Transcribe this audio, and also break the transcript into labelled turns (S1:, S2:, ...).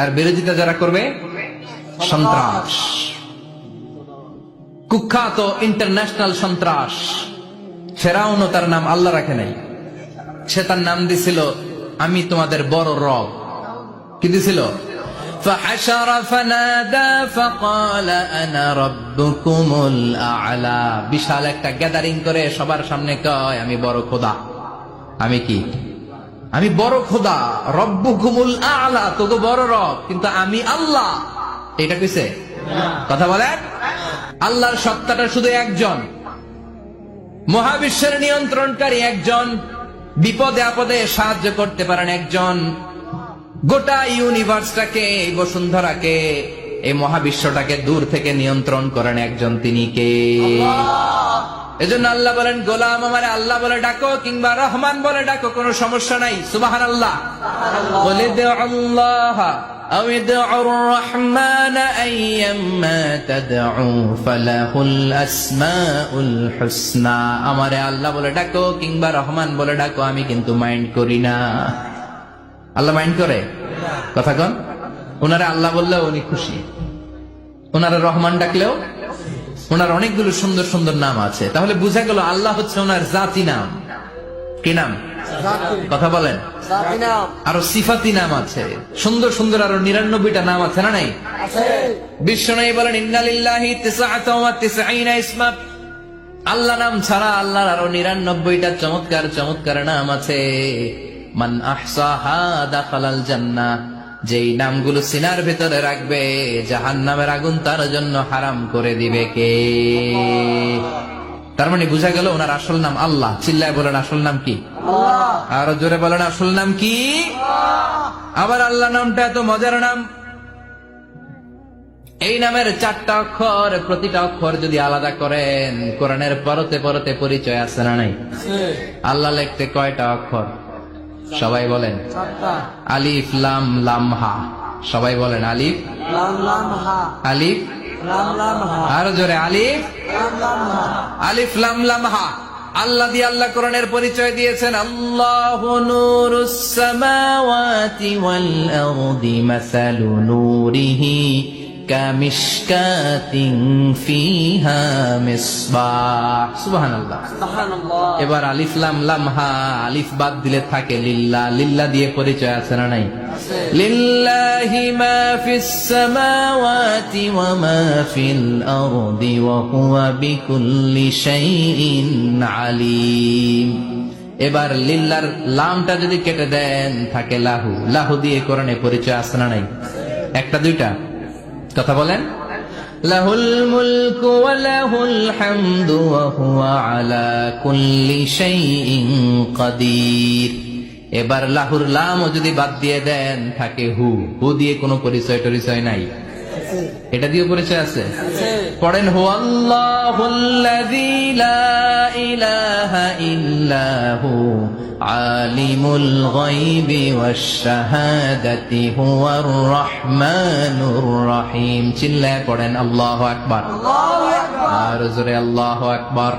S1: আর বিরোধিতা যারা করবে সন্ত্রাস কুখ্যাত ইন্টারন্যাশনাল সন্ত্রাস ফেরাউনও তার নাম আল্লাহ রাখে নাই সে তার নাম দিছিল আমি তোমাদের বড় রব কি দিছিল فحشر فنادى فقال انا ربكم الاعلى বিশাল একটা গ্যাদারিং করে সবার সামনে কয় আমি বড় খোদা আমি কি আমি বড় খোদা, রব্বুকুমুল আলা তোকে বড় রব, কিন্তু আমি আল্লাহ। এটা কইছে? কথা বলেন? আল্লাহর সত্তাটা শুধু একজন। মহাবিশ্বের নিয়ন্ত্রণকারী একজন। বিপদে আপদে সাহায্য করতে পারেন একজন। গোটা ইউনিভার্সটাকে, এই বসুন্ধরাকে, এই মহাবিশ্বটাকে দূর থেকে নিয়ন্ত্রণ করেন একজন তিনি কে? এজন্য আল্লাহ বলেন গোলাম আমার আল্লাহ বলে ডাকো কিংবা রহমান বলে ডাকো কোনো সমস্যা নাই সুবাহান আল্লাহ বলে দে আল্লাহ أو ادعوا الرحمن أيما تدعوا فله الأسماء الحسنى আমারে আল্লাহ বলে ডাকো কিংবা রহমান বলে ডাকো আমি কিন্তু মাইন্ড করি না আল্লাহ মাইন্ড করে কথা কন ওনারা আল্লাহ বললেও উনি খুশি ওনারা রহমান ডাকলেও ওনার অনেকগুলো সুন্দর সুন্দর নাম আছে। তাহলে বুঝা গেল আল্লাহ হচ্ছে ওনার জাতি নাম। কি নাম? কথা বলেন। আরও সিফাতি নাম আছে। সুন্দর সুন্দর আরও নিরানব্বইটা নাম আছে না নাই? বিশ্ব নাই বলেন ইন্নালিল্লাহি ইসমা আল্লাহ নাম ছাড়া আল্লাহর আরও নিরানব্বইটা চমৎকার চমৎকার নাম আছে। মান আহসাহা দাখালাল জান্নাহ। যেই নামগুলো সিনার ভিতরে রাখবে জাহান নামের আগুন তার জন্য হারাম করে দিবে কে? তার মানে বুঝা গেল ওনার আসল নাম আল্লাহ। চিল্লায় বলেন আসল নাম কি? আরও জোরে বলেন আসল নাম কি? আবার আল্লাহ নামটা এত মজার নাম। এই নামের চারটা অক্ষর প্রতিটা অক্ষর যদি আলাদা করেন কোরআনের পরতে পরতে পরিচয় আছে না নাই? আল্লাহ লিখতে কয়টা অক্ষর? সবাই বলেন। আলিফ লাম লাম হা। সবাই বলেন আলিফ। আলিফ। আরও জোরে আলিফ। আলিফ লাম লাম হা। আল্লাহ দিয়ে আল্লাহ কোরআনের পরিচয় দিয়েছেন। আল্লাহ নূরুস সামাওয়াতি ওয়াল আরদি মাসালু নূরিহি এবার আলিফ লাম লাম হা আলিফ বাদ দিলে থাকে লিল্লা। লিল্লা দিয়ে পরিচয় আছে না নাই? লিল্লাহি মা ফিস সামাওয়াতি ওয়া মা ফিল আরদি ওয়া হুয়া বিকুল্লি শাইইন আলিম। এবার লিল্লার লামটা যদি কেটে দেন থাকে লাহু। লাহু দিয়ে কোরআনে পরিচয় আছে না নাই? একটা দুইটা? কথা বলেন। লাহুল মুলক ওয়া লাহুল হামদু ওয়া হুয়া আলা কুল্লি শাইইন কাদির। এবার লাহুর লাম যদি বাদ দিয়ে দেন থাকে হু। হু দিয়ে কোনো পরিচয় টরিচয় নাই। এটা দিয়ে পরিচয় আছে? পড়েন হু আল্লাহুল্লাযী লা ইলাহা ইল্লা হু আলিমুল গায়বি ওয়াশ শাহাদাতি হুয়ার রহমানুর রহিম চিল্লায় পড়েন আল্লাহু আকবার আর জোরে আল্লাহু আকবার